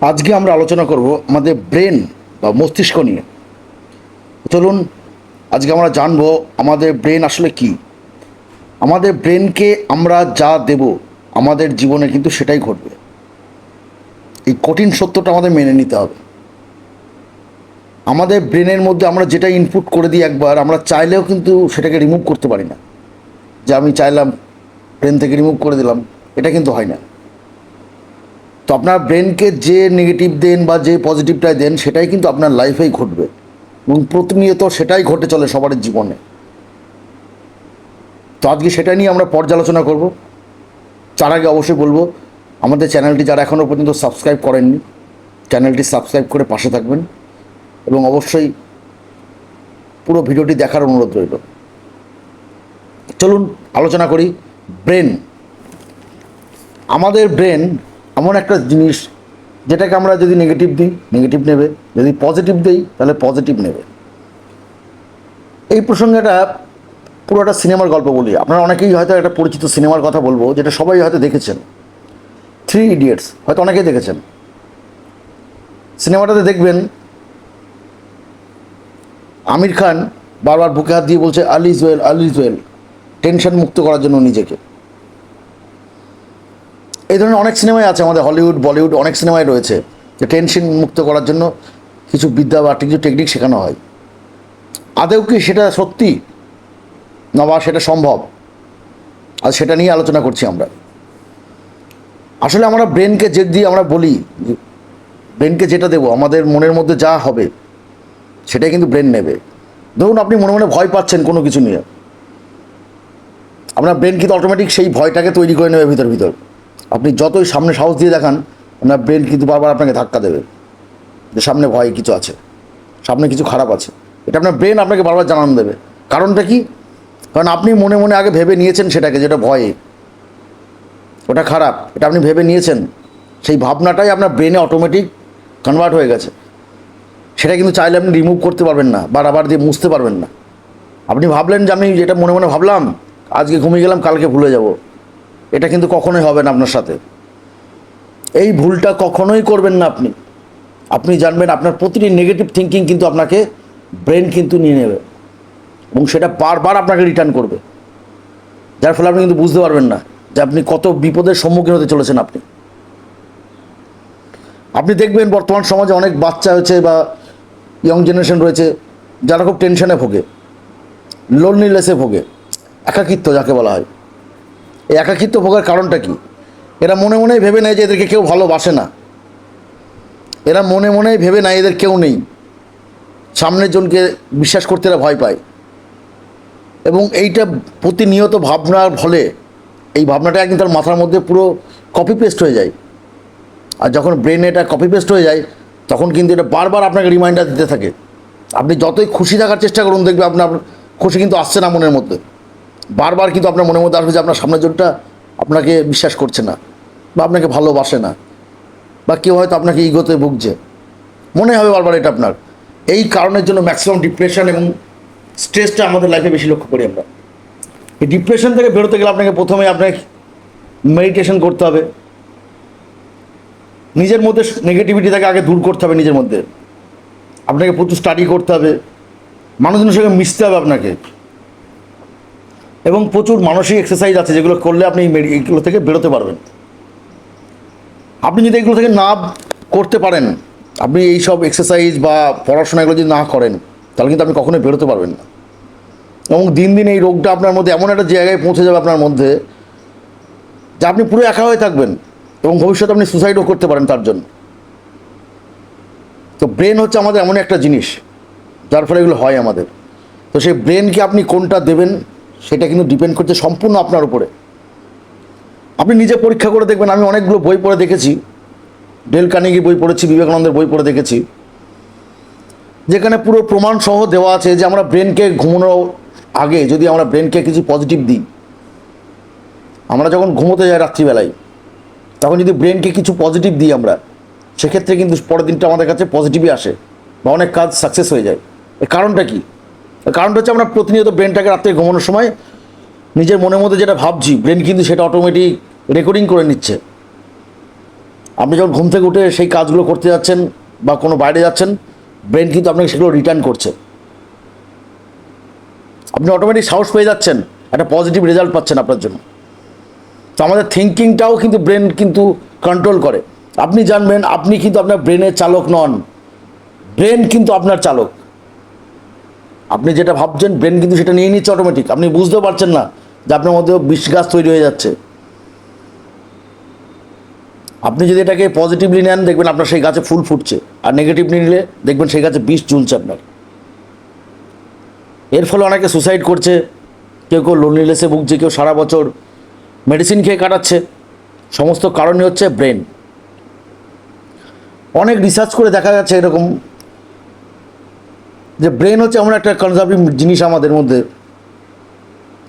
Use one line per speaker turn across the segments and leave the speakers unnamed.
আজকে আমরা আলোচনা করব আমাদের ব্রেন বা মস্তিষ্ক নিয়ে। চলুন, আজকে আমরা জানব আমাদের ব্রেন আসলে কি। আমাদের ব্রেনকে আমরা যা দেব, আমাদের জীবনে কিন্তু সেটাই ঘটবে। এই কঠিন সত্যটা আমাদের মেনে নিতে হবে। আমাদের ব্রেনের মধ্যে আমরা যেটা ইনপুট করে দিই একবার, আমরা চাইলেও কিন্তু সেটাকে রিমুভ করতে পারি না। যে আমি চাইলাম, ব্রেন থেকে রিমুভ করে দিলাম, এটা কিন্তু হয় না। তো আপনার ব্রেনকে যে নেগেটিভ দেন বা যে পজিটিভটাই দেন, সেটাই কিন্তু আপনার লাইফেই ঘটবে। এবং প্রতিনিয়ত সেটাই ঘটে চলে সবার জীবনে। তো আজকে সেটা নিয়ে আমরা পর্যালোচনা করব। তার আগে অবশ্যই বলব, আমাদের চ্যানেলটি যারা এখনও পর্যন্ত সাবস্ক্রাইব করেননি, চ্যানেলটি সাবস্ক্রাইব করে পাশে থাকবেন। এবং অবশ্যই পুরো ভিডিওটি দেখার অনুরোধ রইল। চলুন, আলোচনা করি ব্রেন। আমাদের ব্রেন এমন একটা জিনিস যেটাকে আমরা যদি নেগেটিভ দিই নেগেটিভ নেবে। যদি পজিটিভ দিই, তাহলে পজিটিভ নেবে। এই প্রসঙ্গে একটা পুরোটা সিনেমার গল্প বলি। আপনারা অনেকেই হয়তো একটা পরিচিত সিনেমার কথা বলব, যেটা সবাই হয়তো দেখেছেন। থ্রি ইডিয়টস হয়তো অনেকেই দেখেছেন। সিনেমাটাতে দেখবেন, আমির খান বারবার বুকে হাত দিয়ে বলছে all is well all is well tension মুক্ত করার জন্য নিজেকে। এই ধরনের অনেক সিনেমাই আছে আমাদের হলিউড, বলিউড অনেক সিনেমাই রয়েছে। যে টেনশন মুক্ত করার জন্য কিছু বিদ্যা বা কিছু টেকনিক শেখানো হয়। আদেও কি সেটা সত্যি? না বা সেটা সম্ভব? আর সেটা নিয়ে আলোচনা করছি আমরা। আসলে আমরা ব্রেনকে যে দিয়ে আমরা বলি ব্রেনকে যেটা দেবো, আমাদের মনের মধ্যে যা হবে, সেটাই কিন্তু ব্রেন নেবে। ধরুন আপনি মনে মনে ভয় পাচ্ছেন কোনো কিছু নিয়ে। আপনার ব্রেন কিন্তু অটোমেটিক সেই ভয়টাকে তৈরি করে নেবে ভিতর ভিতর। আপনি যতই সামনে সাহস দিয়ে দেখান, আপনার ব্রেন কিন্তু বারবার আপনাকে ধাক্কা দেবে। যে সামনে ভয় কিছু আছে, সামনে কিছু খারাপ আছে। এটা আপনার ব্রেন আপনাকে বারবার জানান দেবে। কারণটা কি? কারণ আপনি মনে মনে আগে ভেবে নিয়েছেন সেটাকে, যেটা ভয়ে। ওটা খারাপ, এটা আপনি ভেবে নিয়েছেন। সেই ভাবনাটাই আপনার ব্রেনে অটোমেটিক কনভার্ট হয়ে গেছে। সেটা কিন্তু চাইলে আপনি রিমুভ করতে পারবেন না বা আবার দিয়ে মুছতে পারবেন না। আপনি ভাবলেন যে আমি যেটা মনে মনে ভাবলাম, আজকে ঘুমিয়ে গেলাম, কালকে ভুলে যাব। এটা কিন্তু কখনোই হবে না আপনার সাথে। এই ভুলটা কখনোই করবেন না আপনি। আপনি জানবেন আপনার প্রতিটি নেগেটিভ থিঙ্কিং কিন্তু আপনাকে ব্রেন কিন্তু নিয়ে নেবে এবং সেটা বারবার আপনাকে রিটার্ন করবে। যার ফলে আপনি কিন্তু বুঝতে পারবেন না যে আপনি কত বিপদের সম্মুখীন হতে চলেছেন আপনি। আপনি দেখবেন বর্তমান সমাজে অনেক বাচ্চা হয়েছে বা ইয়ং জেনারেশন রয়েছে যারা খুব টেনশনে ভোগে লোনলিনেসে ভোগে, একাকিত্ব যাকে বলা হয়। এই একাকিত্ব ভোগার কারণটা কি? এরা মনে মনেই ভেবে নেয় যে এদেরকে কেউ ভালোবাসে না। এরা মনে মনেই ভেবে নেয় এদের কেউ নেই। সামনের জনকে বিশ্বাস করতে এরা ভয় পায়। এবং এইটা প্রতিনিয়ত ভাবনার ফলে এই ভাবনাটা একদিন তার মাথার মধ্যে পুরো কপি পেস্ট হয়ে যায়। আর যখন ব্রেনে এটা কপি পেস্ট হয়ে যায়, তখন কিন্তু এটা বারবার আপনাকে রিমাইন্ডার দিতে থাকে। আপনি যতই খুশি থাকার চেষ্টা করুন, দেখবে আপনার খুশি কিন্তু আসছে না মনের মধ্যে। বারবার কিন্তু আপনার মনের মধ্যে আসবে যে আপনার সামনের জনটা আপনাকে বিশ্বাস করছে না বা আপনাকে ভালোবাসে না বা কেউ হয়তো আপনাকে ইগোতে ভুগছে। মনে হবে বারবার এটা আপনার। এই কারণের জন্য ম্যাক্সিমাম ডিপ্রেশন এবং স্ট্রেসটা আমাদের লাইফে বেশি লক্ষ্য করি আমরা। এই ডিপ্রেশন থেকে বেরোতে গেলে আপনাকে প্রথমে আপনাকে মেডিটেশন করতে হবে। নিজের মধ্যে নেগেটিভিটিটাকে আগে দূর করতে হবে নিজের মধ্যে। আপনাকে প্রচুর স্টাডি করতে হবে। মানুষজনের সঙ্গে মিশতে হবে আপনাকে। এবং প্রচুর মানসিক এক্সারসাইজ আছে যেগুলো করলে আপনি এইগুলো থেকে বেরোতে পারবেন। আপনি যদি এগুলো থেকে না করতে পারেন, আপনি এই সব এক্সারসাইজ বা পড়াশোনা এগুলো যদি না করেন, তাহলে কিন্তু আপনি কখনোই বেরোতে পারবেন না। এবং দিন দিন এই রোগটা আপনার মধ্যে এমন একটা জায়গায় পৌঁছে যাবে আপনার মধ্যে, যে আপনি পুরো একা হয়ে থাকবেন এবং ভবিষ্যতে আপনি সুসাইডও করতে পারেন তার জন্য। তো ব্রেন হচ্ছে আমাদের এমন একটা জিনিস, যার ফলে এগুলো হয় আমাদের। তো সেই ব্রেনকে আপনি কোনটা দেবেন সেটা কিন্তু ডিপেন্ড করছে সম্পূর্ণ আপনার উপরে। আপনি নিজে পরীক্ষা করে দেখবেন, আমি অনেকগুলো বই পড়ে দেখেছি। ডেল কানিগি বই পড়েছি, বিবেকানন্দের বই পড়ে দেখেছি। যেখানে পুরো প্রমাণ সহ দেওয়া আছে যে আমরা ব্রেনকে ঘুমানোর আগে যদি আমরা ব্রেনকে কিছু পজিটিভ দিই, আমরা যখন ঘুমোতে যাই রাত্রিবেলায়, তখন যদি ব্রেনকে কিছু পজিটিভ দিই আমরা, সেক্ষেত্রে কিন্তু পরের দিনটা আমাদের কাছে পজিটিভই আসে বা অনেক কাজ সাকসেস হয়ে যায়। এর কারণটা কি? এর কারণটা হচ্ছে আমরা প্রতিনিয়ত ব্রেনটাকে রাত্রে ঘুমানোর সময় নিজের মনের মধ্যে যেটা ভাবছি, ব্রেন কিন্তু সেটা অটোমেটিক রেকর্ডিং করে নিচ্ছে। আপনি যখন ঘুম থেকে উঠে সেই কাজগুলো করতে যাচ্ছেন বা কোনো বাইরে যাচ্ছেন, ব্রেন কিন্তু আপনাকে সেগুলো রিটার্ন করছে। আপনি অটোমেটিক সাহস পেয়ে যাচ্ছেন, একটা পজিটিভ রেজাল্ট পাচ্ছেন আপনার জন্য। তো আমাদের থিঙ্কিংটাও কিন্তু ব্রেন কিন্তু কন্ট্রোল করে। আপনি জানবেন, আপনি কিন্তু আপনার ব্রেনের চালক নন। ব্রেন কিন্তু আপনার চালক। আপনি যেটা ভাবছেন ব্রেন কিন্তু সেটা নিয়ে নিচ্ছে অটোমেটিক আপনি বুঝতেও পারছেন না যে আপনার মধ্যে বিষ গাছ তৈরি হয়ে যাচ্ছে। আপনি যদি এটাকে পজিটিভলি নেন, দেখবেন আপনার সেই গাছে ফুল ফুটছে। আর নেগেটিভলি নিলে দেখবেন সেই গাছে বিষ ঝুলছে আপনার। এর ফলে অনেকে সুসাইড করছে। কেউ কেউ লোনলিনেসে ভুগছে, কেউ সারা বছর মেডিসিন খেয়ে কাটাচ্ছে। সমস্ত কারণই হচ্ছে ব্রেন অনেক রিসার্চ করে দেখা যাচ্ছে এরকম। যে ব্রেন হচ্ছে এমন একটা কনজার্ভিভ জিনিস আমাদের মধ্যে।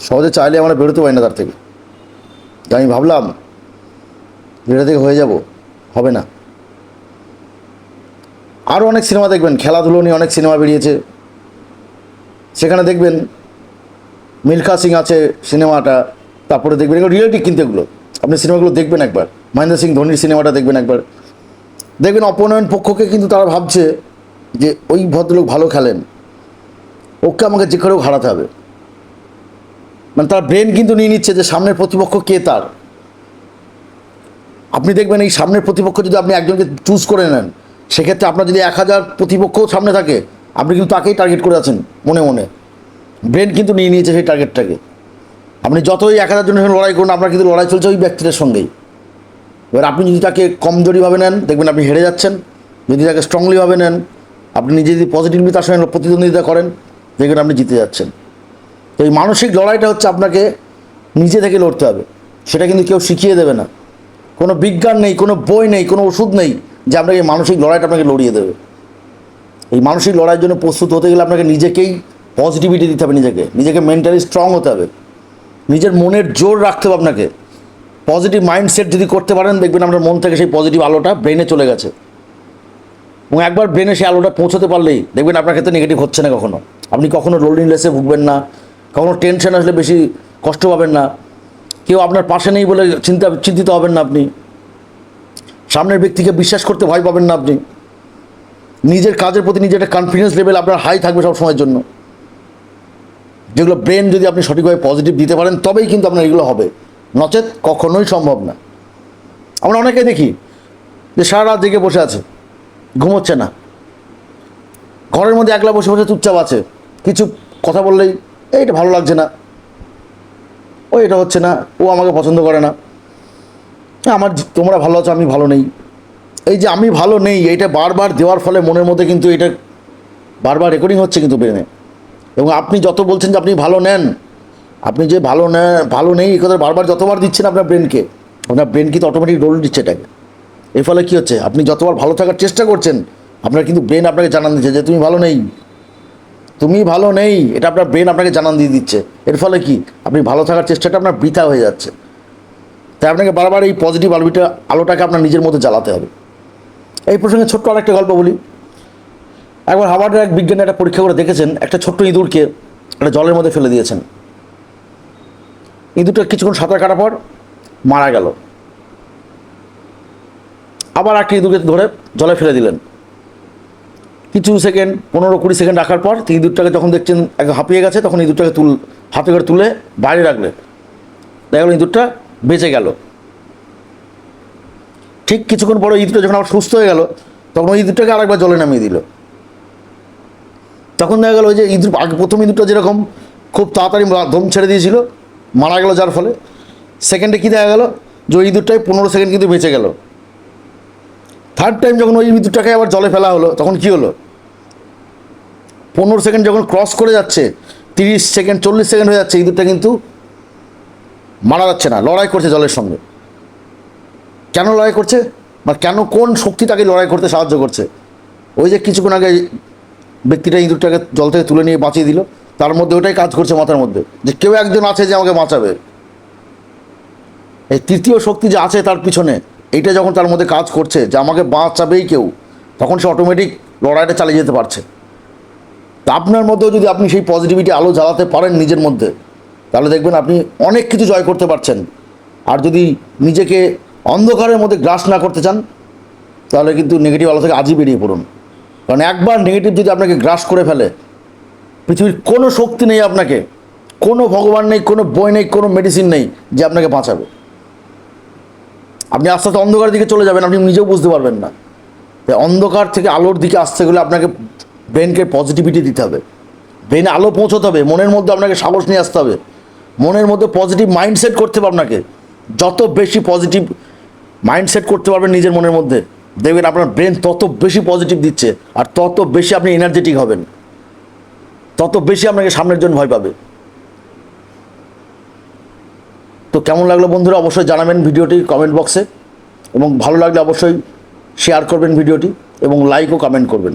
সহজে চাইলে আমরা বেরোতে পারি না তার থেকে। আমি ভাবলাম এটা থেকে হয়ে যাব, হবে না। আরও অনেক সিনেমা দেখবেন, খেলাধুলো নিয়ে অনেক সিনেমা বেরিয়েছে। সেখানে দেখবেন, মিল্খা সিং আছে সিনেমাটা তারপরে দেখবেন, এগুলো রিয়েলিটি কিন্তু এগুলো। আপনি সিনেমাগুলো দেখবেন একবার। মহেন্দ্র সিং ধোনির সিনেমাটা দেখবেন একবার। দেখবেন অপনয়ন পক্ষকে কিন্তু তারা ভাবছে যে ওই ভদ্রলোক ভালো খেলেন, ওকে আমাকে যে করেও হারাতে হবে। মানে তার ব্রেন কিন্তু নিয়ে নিচ্ছে যে সামনের প্রতিপক্ষ কে তার। আপনি দেখবেন এই সামনের প্রতিপক্ষ যদি আপনি একজনকে চুজ করে নেন, সেক্ষেত্রে আপনার যদি এক হাজার প্রতিপক্ষও সামনে থাকে, আপনি কিন্তু তাকেই টার্গেট করে আছেন মনে মনে। ব্রেন কিন্তু নিয়ে নিয়েছে সেই টার্গেটটাকে আপনি যতই এক হাজার জনের লড়াই করুন, আপনার কিন্তু লড়াই চলছে ওই ব্যক্তিটার সঙ্গেই। এবার আপনি যদি তাকে কমজোরিভাবে নেন, দেখবেন আপনি হেরে যাচ্ছেন। যদি তাকে স্ট্রংলিভাবে নেন আপনি নিজে যদি পজিটিভলি তার সঙ্গে প্রতিদ্বন্দ্বিতা করেন, দেখবেন আপনি জিতে যাচ্ছেন। তো এই মানসিক লড়াইটা হচ্ছে আপনাকে নিজে থেকে লড়তে হবে। সেটা কিন্তু কেউ শিখিয়ে দেবে না। কোনো বিজ্ঞান নেই, কোনো বই নেই, কোনো ওষুধ নেই যে আপনাকে এই মানসিক লড়াইটা আপনাকে লড়িয়ে দেবে। এই মানসিক লড়াইয়ের জন্য প্রস্তুত হতে গেলে আপনাকে নিজেকেই পজিটিভিটি দিতে হবে নিজেকে। নিজেকে মেন্টালি স্ট্রং হতে হবে। নিজের মনের জোর রাখতে হবে আপনাকে। পজিটিভ মাইন্ডসেট যদি করতে পারেন, দেখবেন আপনার মন থেকে সেই পজিটিভ আলোটা ব্রেনে চলে গেছে। এবং একবার ব্রেনে সেই আলোটা পৌঁছতে পারলেই দেখবেন আপনার ক্ষেত্রে নেগেটিভ হচ্ছে না কখনো। আপনি কখনো লোনলিনেসে ভুগবেন না, কখনো টেনশন আসলে বেশি কষ্ট পাবেন না, কেউ আপনার পাশে নেই বলে চিন্তা, চিন্তিত হবেন না আপনি। সামনের ব্যক্তিকে বিশ্বাস করতে ভয় পাবেন না আপনি। নিজের কাজের প্রতি নিজের একটা কনফিডেন্স লেভেল আপনার হাই থাকবে সব সময়ের জন্য। যেগুলো ব্রেন যদি আপনি সঠিকভাবে পজিটিভ দিতে পারেন, তবেই কিন্তু আপনার এগুলো হবে। নচেত কখনোই সম্ভব না। আমরা অনেকে দেখি যে সারা রাত জেগে বসে আছে। ঘুমোচ্ছে না। ঘরের মধ্যে একলা বসে বসে চুপচাপ আছে। কিছু কথা বললেই এইটা ভালো লাগছে না। ও এটা হচ্ছে না। ও আমাকে পছন্দ করে না। আমার তোমরা ভালো আছো, আমি ভালো নেই। এই যে আমি ভালো নেই, এইটা বারবার দেওয়ার ফলে মনের মধ্যে কিন্তু এটা বারবার রেকর্ডিং হচ্ছে কিন্তু ব্রেনে। এবং আপনি যত বলছেন যে আপনি ভালো নেন, আপনি যে ভালো নেন, ভালো নেই, এই কথা বারবার যতবার দিচ্ছেন আপনার ব্রেনকে, আপনার ব্রেন কিন্তু অটোমেটিক রোল দিচ্ছে এটাকে। এর ফলে কী হচ্ছে? আপনি যতবার ভালো থাকার চেষ্টা করছেন, আপনার কিন্তু ব্রেন আপনাকে জানান দিচ্ছে যে তুমি ভালো নেই। তুমি ভালো নেই, এটা আপনার ব্রেন আপনাকে জানান দিয়ে দিচ্ছে। এর ফলে কি? আপনি ভালো থাকার চেষ্টাটা আপনার বৃথা হয়ে যাচ্ছে। তাই আপনাকে বারবার এই পজিটিভ আলোটা, আলোটাকে আপনার নিজের মধ্যে জ্বালাতে হবে। এই প্রসঙ্গে ছোট্ট আরেকটা গল্প বলি। একবার হাওয়ার্ডের এক বিজ্ঞানী একটা পরীক্ষা করে দেখেছেন, একটা ছোট্ট ইঁদুরকে একটা জলের মধ্যে ফেলে দিয়েছেন। ইঁদুরটা কিছুক্ষণ সাঁতার কাটার পর মারা গেল। আবার একটা ইঁদুরকে ধরে জলে ফেলে দিলেন। কিছু সেকেন্ড, পনেরো কুড়ি সেকেন্ড রাখার পর ইঁদুরটাকে যখন দেখছেন এক হাঁপিয়ে গেছে, তখন ইঁদুরটাকে তুল হাতে করে তুলে বাইরে রাখলে দেখা গেল ইঁদুরটা বেঁচে গেল। ঠিক কিছুক্ষণ পরে ইঁদুরটা যখন আবার সুস্থ হয়ে গেল, তখন ওই ইঁদুরটাকে আরেকবার জলে নামিয়ে দিল। তখন দেখা গেল ওই যে ইঁদুর আগে প্রথম ইঁদুরটা যেরকম খুব তাড়াতাড়ি দম ছেড়ে দিয়েছিল, মারা গেল যার ফলে। সেকেন্ডে কী দেখা গেল? যে ওই ইঁদুরটাই পনেরো সেকেন্ড কিন্তু বেঁচে গেল। থার্ড টাইম যখন ওই ইঁদুরটাকে আবার জলে ফেলা হলো, তখন কী হলো? পনেরো সেকেন্ড যখন ক্রস করে যাচ্ছে, তিরিশ সেকেন্ড, চল্লিশ সেকেন্ড হয়ে যাচ্ছে ইঁদুরটা কিন্তু মারা যাচ্ছে না, লড়াই করছে জলের সঙ্গে। কেন লড়াই করছে? বা কেন কোন শক্তি তাকে লড়াই করতে সাহায্য করছে? ওই যে কিছুক্ষণ আগে ব্যক্তিটা ইঁদুরটাকে জল থেকে তুলে নিয়ে বাঁচিয়ে দিল, তার মধ্যে ওটাই কাজ করছে মাথার মধ্যে, যে কেউ একজন আছে যে আমাকে বাঁচাবে। এই তৃতীয় শক্তি যে আছে তার পিছনে এইটা যখন তার মধ্যে কাজ করছে যে আমাকে বাঁচাবেই কেউ, তখন সে অটোমেটিক লড়াইটা চালিয়ে যেতে পারছে। তা আপনার মধ্যেও যদি আপনি সেই পজিটিভিটি আলো জ্বালাতে পারেন নিজের মধ্যে, তাহলে দেখবেন আপনি অনেক কিছু জয় করতে পারছেন। আর যদি নিজেকে অন্ধকারের মধ্যে গ্রাস না করতে চান, তাহলে কিন্তু নেগেটিভ আলো থেকে আজই বেরিয়ে পড়ুন। কারণ একবার নেগেটিভ যদি আপনাকে গ্রাস করে ফেলে, পৃথিবীর কোনো শক্তি নেই আপনাকে, কোনো ভগবান নেই, কোনো বই নেই, কোনো মেডিসিন নেই যে আপনাকে বাঁচাবে। আপনি আস্তে আস্তে অন্ধকারের দিকে চলে যাবেন, আপনি নিজেও বুঝতে পারবেন না। অন্ধকার থেকে আলোর দিকে আসতে গেলে আপনাকে ব্রেনকে পজিটিভিটি দিতে হবে। ব্রেনে আলো পৌঁছতে হবে, মনের মধ্যে আপনাকে সাহস নিয়ে আসতে হবে। মনের মধ্যে পজিটিভ মাইন্ডসেট করতে হবে আপনাকে। যত বেশি পজিটিভ মাইন্ডসেট করতে পারবেন নিজের মনের মধ্যে, দেখবেন আপনার ব্রেন তত বেশি পজিটিভ দিচ্ছে, আর তত বেশি আপনি এনার্জেটিক হবেন। তত বেশি আপনাকে সামনের জন্য ভয় পাবে। তো কেমন লাগল বন্ধুরা? অবশ্যই জানাবেন ভিডিওটি কমেন্ট বক্সে এবং ভালো লাগলে অবশ্যই শেয়ার করবেন ভিডিওটি এবং লাইক ও কমেন্ট করবেন।